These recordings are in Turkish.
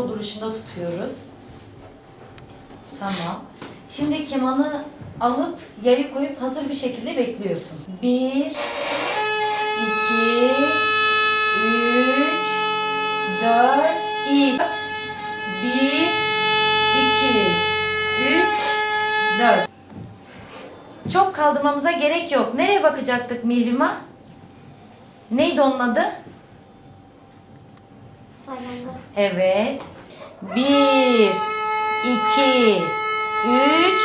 kemanı hazır ol duruşunda tutuyoruz. Tamam. Şimdi kemanı alıp yayı koyup hazır bir şekilde bekliyorsun. Bir, iki, üç, dört, ilk. Bir, iki, üç, dört. Çok kaldırmamıza gerek yok. Nereye bakacaktık Mihrimah? Neydi onun adı? Evet. Bir, iki, üç,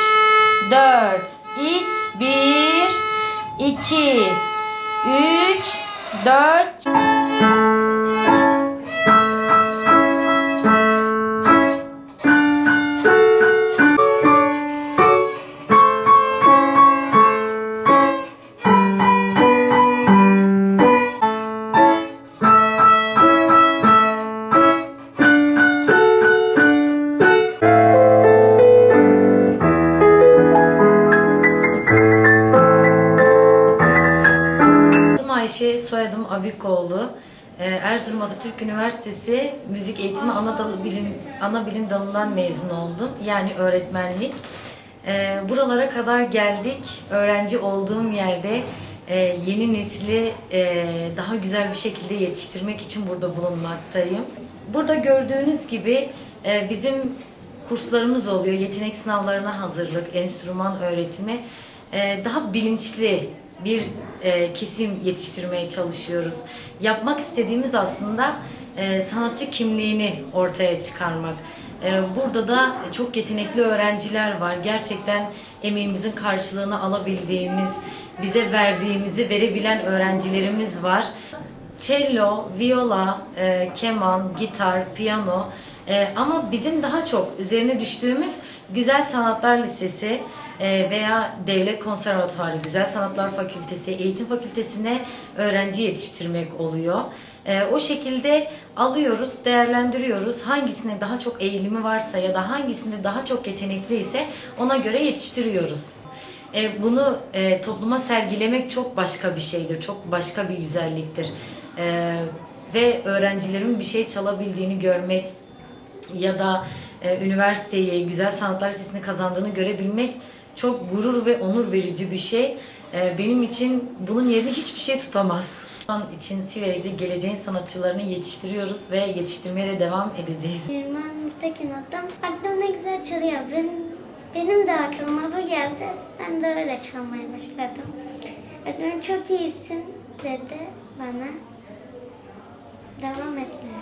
dört. İt. Bir, iki, üç, dört. Ayşe, soyadım Abikoğlu. Ee, Erzurum Atatürk Üniversitesi Müzik Eğitimi Ana, Dalı Bilim, Ana Bilim Dalı'ndan mezun oldum. Yani öğretmenlik. Ee, buralara kadar geldik. Öğrenci olduğum yerde e, yeni nesli e, daha güzel bir şekilde yetiştirmek için burada bulunmaktayım. Burada gördüğünüz gibi e, bizim kurslarımız oluyor. Yetenek sınavlarına hazırlık, enstrüman öğretimi. Daha bilinçli bir e, kesim yetiştirmeye çalışıyoruz. Yapmak istediğimiz aslında e, sanatçı kimliğini ortaya çıkarmak. E, burada da çok yetenekli öğrenciler var. Gerçekten emeğimizin karşılığını alabildiğimiz, bize verdiğimizi verebilen öğrencilerimiz var. Cello, viola, e, keman, gitar, piyano e, ama bizim daha çok üzerine düştüğümüz Güzel Sanatlar Lisesi e, veya Devlet Konservatuvarı, Güzel Sanatlar Fakültesi, Eğitim Fakültesine öğrenci yetiştirmek oluyor. E, o şekilde alıyoruz, değerlendiriyoruz. Hangisine daha çok eğilimi varsa ya da hangisinde daha çok yetenekli ise ona göre yetiştiriyoruz. E, bunu e, topluma sergilemek çok başka bir şeydir, çok başka bir güzelliktir. Ve öğrencilerimin bir şey çalabildiğini görmek ya da e, üniversiteyi, Güzel Sanatlar Lisesi'ni kazandığını görebilmek çok gurur ve onur verici bir şey. E, benim için bunun yerini hiçbir şey tutamaz. Şu an için Siverek'te geleceğin sanatçılarını yetiştiriyoruz ve yetiştirmeye de devam edeceğiz. Erman Tekin adam. Aklım ne güzel çalıyor. Benim, benim de aklıma bu geldi. Ben de öyle çalmaya başladım. Öğretmenim çok iyisin dedi bana. Devam etmeye